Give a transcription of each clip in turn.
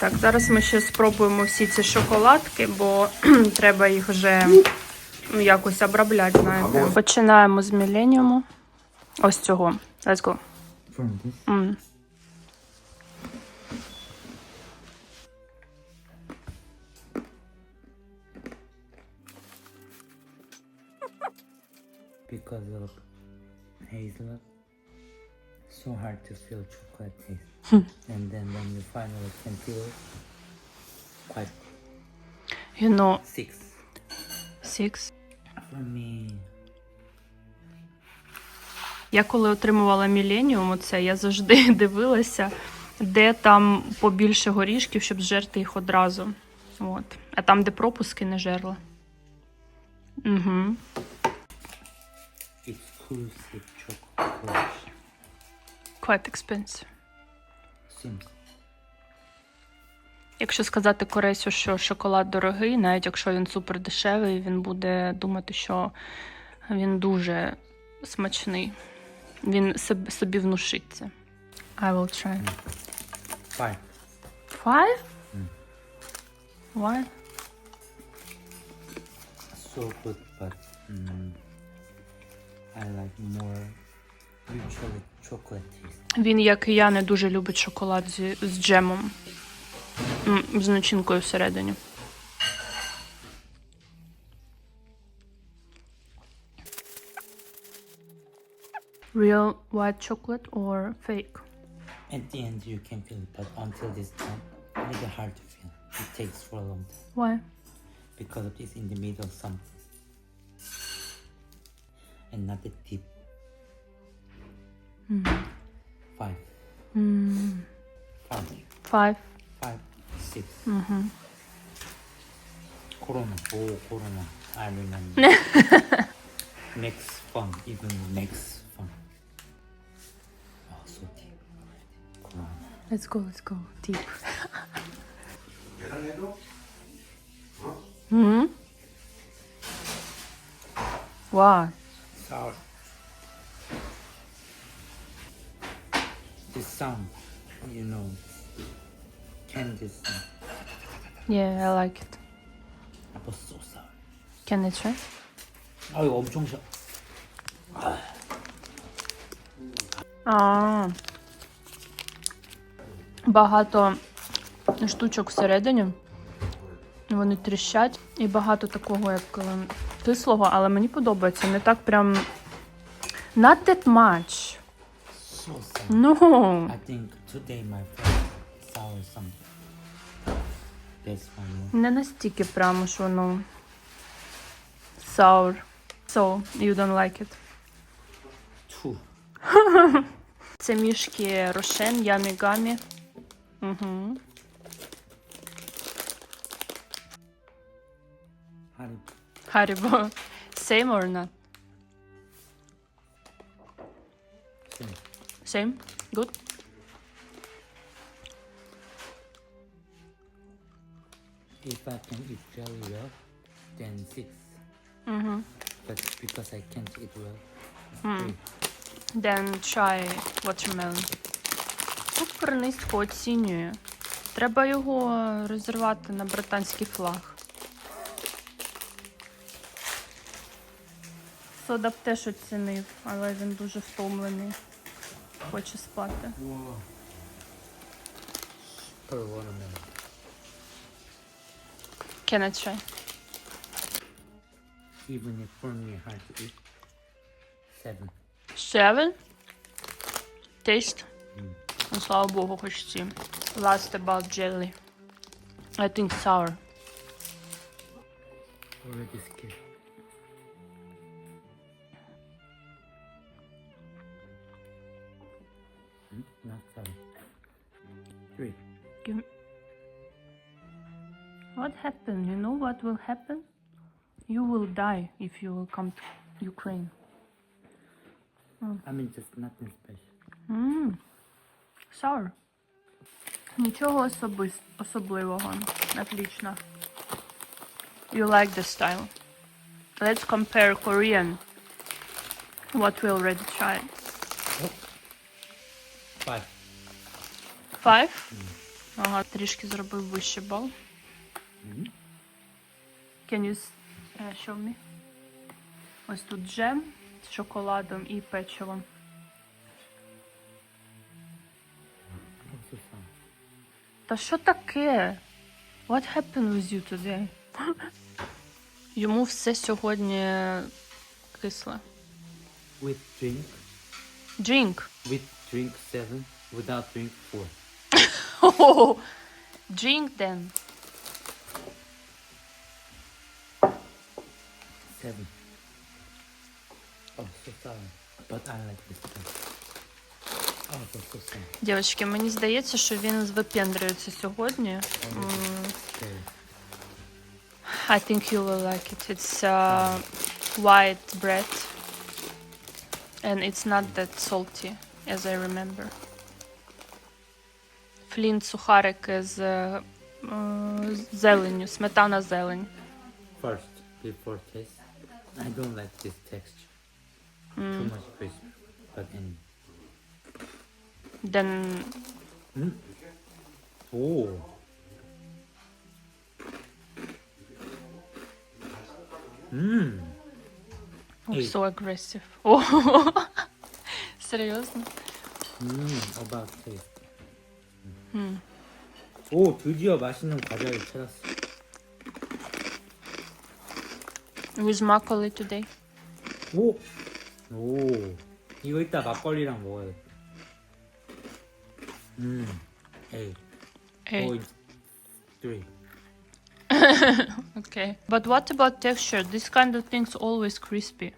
Так, зараз ми ще спробуємо всі ці шоколадки, бо треба їх вже ну, якось обробляти, знаєте. Починаємо з міленіуму. Ось цього. Let's go. М. Because of hazelnut, so hard to feel chocolate taste. and then when you finally can feel it, quite You know, six. six. For me, Я коли отримувала міленіум, оце я завжди дивилася, де там побільше горішків, щоб зжерти їх одразу. От. А там, де пропуски, не жерла. Угу. exclusive chocolate Quite expensive. seems Якщо сказати Коресю, що шоколад дорогий, навіть якщо він супер дешевий, він буде думати, що він дуже смачний. Він собі, собі внушить це. I will try. five. Five? Why? So good, but mm, I like more. Він, як і я, не дуже любить шоколад зі, з джемом. З начинкою всередині. Real white chocolate or fake? At the end, you can feel it, but until this time, little hard to feel. It takes for a long time Why? because of this in the middle something, and not the tip. Five, Mm, five, five. five, six. Mm-hmm. Corona, oh Corona, I remember. makes fun, even makes fun. Oh, so deep. Corona. Let's go, let's go. Deep. mm-hmm. Wow. sour. This sound, you know, candy sound. Yeah, I like it. But so sour. Can I try? 아 이거 엄청 셔. А. Багато штучок всередині. Вони тріщать. І багато такого, як е, кислого, але мені подобається. Не так прям. Not that much. No. I think today my friend sour something. That's one. Не настільки прямо, що воно sour. So, you don't like it. Two. Це мішки Рошен, Ямі Гамі. Угу. Harry. Haribo. Same or not? Same. Same? Good? If I can eat jelly well, then six. Угу. But because I can't eat well, three. Then try watermelon. Супер низько оцінює. Треба його розірвати на британський флаг. Сода б теж оцінив, але він дуже втомлений. Хоче спати. Per watermelon. Can I try? Even if for me hard to eat, seven. Seven? Taste? Ну, слава Богу, хоч ці. Last about jelly. I think sour. Already scared. Not seven. Three. Give me... What happened? You know what will happen? You will die if you will come to Ukraine. I mean, just nothing special. Mmm. Sour. Нічого особис... особливого. Отлично. You like the style. Let's compare Korean. What we already tried. Five. Five? Ага, трішки зробив вищий бал. Can you е, show me? Ось тут джем з шоколадом і печивом. Та що таке? What happened with you today? Йому все сьогодні кисле. With drink, Drink. with drink seven, without drink four. Oh, drink then. Seven. Oh, so sorry. But I like this one. Oh, that's so sad. Дівчатки, мені здається, що він випендрюється сьогодні. М, Okay. I think you will like it. It's uh, white bread. And it's not that salty, as I remember. Флінт сухарики з е, з зеленню, сметана зелень. First, before taste, I don't like this texture. Too Mm. much crisp. But in Then oh, mmm, oh, Ей. so aggressive. О, серйозно? mmm, about taste. 음. 오, 드디어 맛있는 과자를 찾았어. With makgeolli today. 오, 오, 이거 이따 막걸리랑 먹어야 돼. 음, 에이, Hey. point three. Okay. But what about texture? This kind of things always crispy.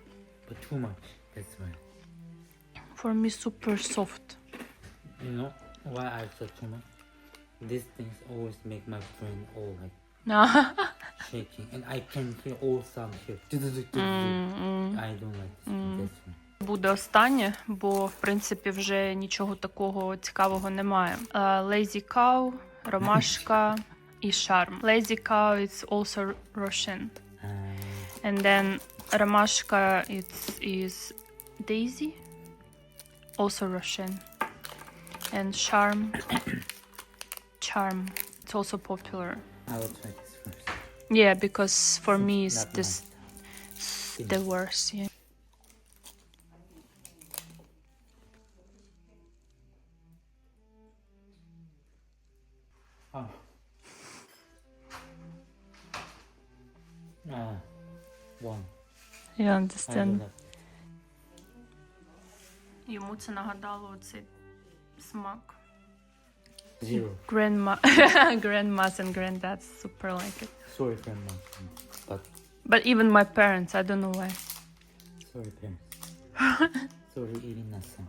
But too much. That's why. For me, super soft. You know why I said too much? These things always make my brain all like shaking, and I can hear all sound here. I don't like this. That's why. Буде останнє, бо в принципі вже нічого такого цікавого немає. Е, Lazy Cow, Ромашка і Charm. Lazy Cow is also Russian. Um, And then Ромашка it's, is Daisy, also Russian. And Charm, Charm, it's also popular. I will try this first. Yeah, because for me it's Not this the worst. Yeah. Ah. Ah, one. You I understand? like. Йому це нагадало цей смак. Zero. Grandma, grandmas and granddads super like it. Sorry, grandma. But But even my parents, I don't know why. sorry, parents. sorry, eating nothing.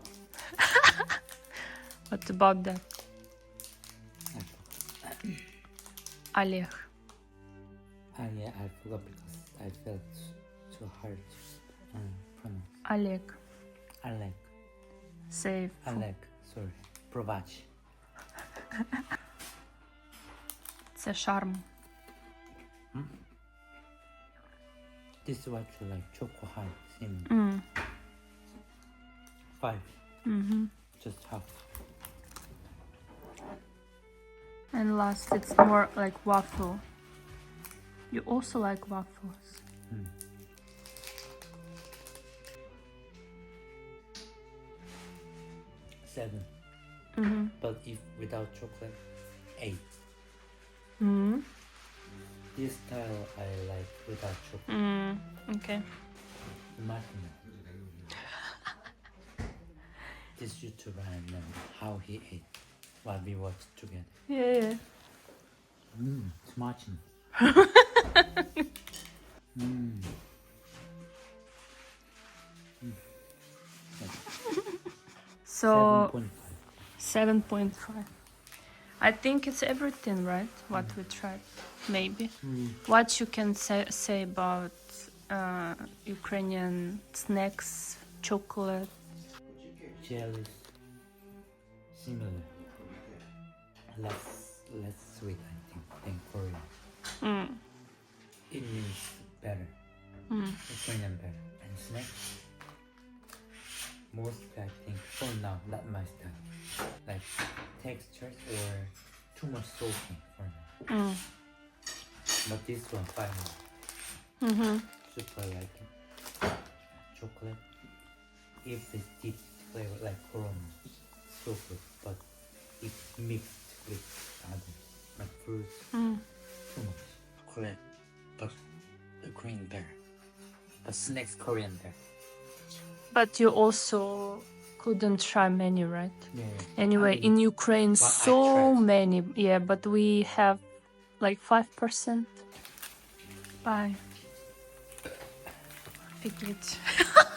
What about that? I forgot. Олег. Ah, yeah, I forgot because I felt too hard to um, pronounce. Олег. Alec. Say. Alec. Sorry. Provach. Це шарм. This is what you like. Choco hard. Same. Mm. Five. hmm Just half. And last, it's more like waffle. You also like waffles. Hmm. Seven. Mm-hmm. But if without chocolate, eight. Mm-hmm. This style I like without chocolate. Mm. Okay. Imagine this YouTuber I know how he ate while we watched together. Yeah, yeah. Mmm, smashing. Mmm. So 7.5. 7.5. I think it's everything, right? What we tried, maybe. Mm. What you can say, say about uh, Ukrainian snacks, chocolate? Jellies. Similar. Less, less sweet, I think, than Korean. Mm. It means better. Mm. Ukrainian better. And snacks? most I think for now not my style like textures or too much soaking for now. Mm. but this one fine. Mm-hmm. super like chocolate. If the deep flavor like chrome so good but it's mixed with others like fruits. Mm. too much. Chocolate but the coriander but snacks coriander But you also couldn't try many, right? Yeah. Anyway, in Ukraine, But I so tried. many. Yeah, but we have like 5%. Bye. Офігеть.